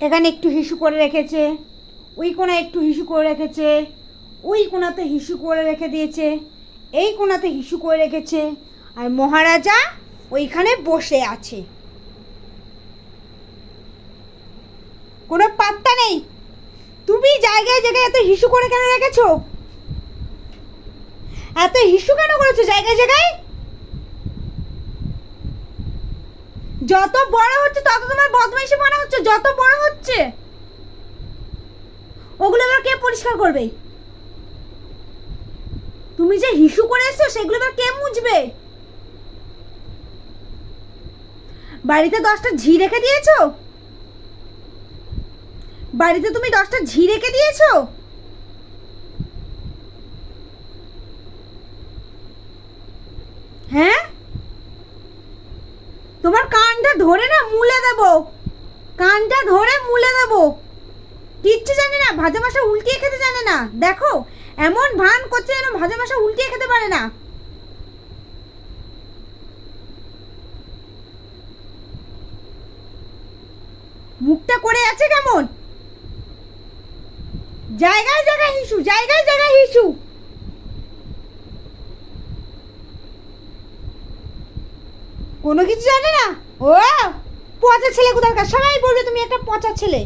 এখানে একটু হিসু করে রেখেছে, ওই কোণায় একটু হিসু করে রেখেছে, ওই কোণাতে হিসু করে রেখে দিয়েছে, এই কোণাতে হিসু করে রেখেছে, আর মহারাজা ওইখানে বসে আছে। কোনো পাত্তা নেই। তুমি জায়গায় জায়গায় এত হিসু করে কেন রেখেছো? এত হিসু কেন করেছ জায়গায় জায়গায়? যত বড় হচ্ছে, তত তোমার বদমাইশি মনে হচ্ছে, যত বড় হচ্ছে। ওগুলো এবার কে পরিষ্কার করবে? তুমি যে হিসু করে এসছো, সেগুলো এবার কে মুছবে? বাড়িতে দশটা ঝি রেখে দিয়েছ? বাড়িতে তুমি দশটা ঝি রেখে দিয়েছ? হ্যাঁ? তোমার কানটা ধরে না মুলে দেব। কানটা ধরে মুলে দেব। কিচ্ছু জানে না, ভাজা মাসা উল্টিয়ে খেতে জানে না। দেখো, এমন ভান করছে যেন ভাজা মাসা উল্টিয়ে খেতে পারে না। মুখটা করে আছে কেমন? জায়গায় জায়গায় হিসু, জায়গায় জায়গায় হিসু। কোনো কিছু জানে না? ও, পচা ছেলে কোথাকার? সবাই বলবে তুমি একটা পচা ছেলে।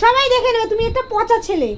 সবাই দেখে নেবে তুমি একটা পচা ছেলে।